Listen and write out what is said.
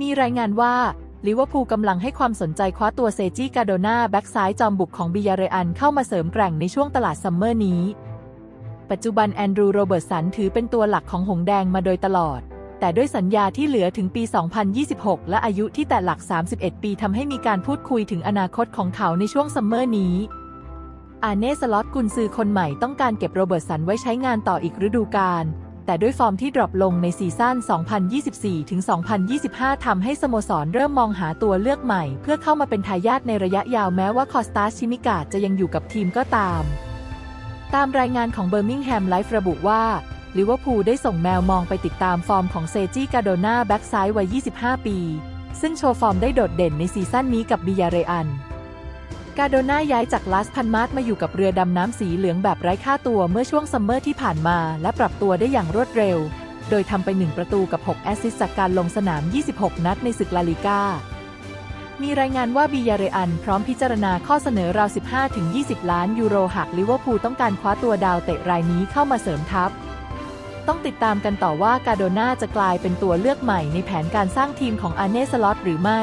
มีรายงานว่าลิเวอร์พูลกำลังให้ความสนใจคว้าตัวเซจิกาโดนาแบ็กซ้ายจอมบุกของบิยาเรอันเข้ามาเสริมแกร่งในช่วงตลาดซัมเมอร์นี้ ปัจจุบันแอนดรูโรเบิร์ตสันถือเป็นตัวหลักของหงแดงมาโดยตลอด แต่ด้วยสัญญาที่เหลือถึงปี 2026 และอายุที่แต่หลัก 31 ปีทำให้มีการพูดคุยถึงอนาคตของเขาในช่วงซัมเมอร์นี้อาเน่สล็อตกุนซือคนใหม่ต้องการเก็บโรเบิร์ตสันไว้ใช้งานต่ออีกฤดูกาล แต่ด้วยฟอร์มที่ดรอปลงในซีซั่น 2024-2025 ทำให้สโมสรเริ่มมองหาตัวเลือกใหม่ เพื่อเข้ามาเป็นทายาทในระยะยาวแม้ว่าคอสตาชิมิกาจะยังอยู่กับทีมก็ตาม ตามรายงานของเบอร์มิงแฮมไลฟ์ระบุว่าลิเวอร์พูลได้ส่งแมวมองไปติดตามฟอร์มของเซจิกาโดนาแบ็กซ้ายวัย 25 ปี ซึ่งโชว์ฟอร์มได้โดดเด่นในซีซั่นนี้กับบิยาเรอัน กาโดน่าย้ายจากลาสพันมาร์มาอยู่กับเรือดำน้ำสีเหลืองแบบไร้ค่าตัวเมื่อช่วงซัมเมอร์ที่ผ่านมา และปรับตัวได้อย่างรวดเร็ว โดยทำไป 1 ประตูกับ 6 แอสซิสต์จากการลงสนาม 26 นัดในศึกลาลิก้า มีรายงานว่าบิยาเรอันพร้อมพิจารณาข้อเสนอราว 15-20 ล้านยูโรหากลิเวอร์พูลต้องการคว้าตัวดาวเตะรายนี้เข้ามาเสริมทัพต้องติดตามกันต่อว่ากาโดน่าจะกลายเป็นตัวเลือกใหม่ในแผนการสร้างทีมของอาเน่สล็อตหรือไม่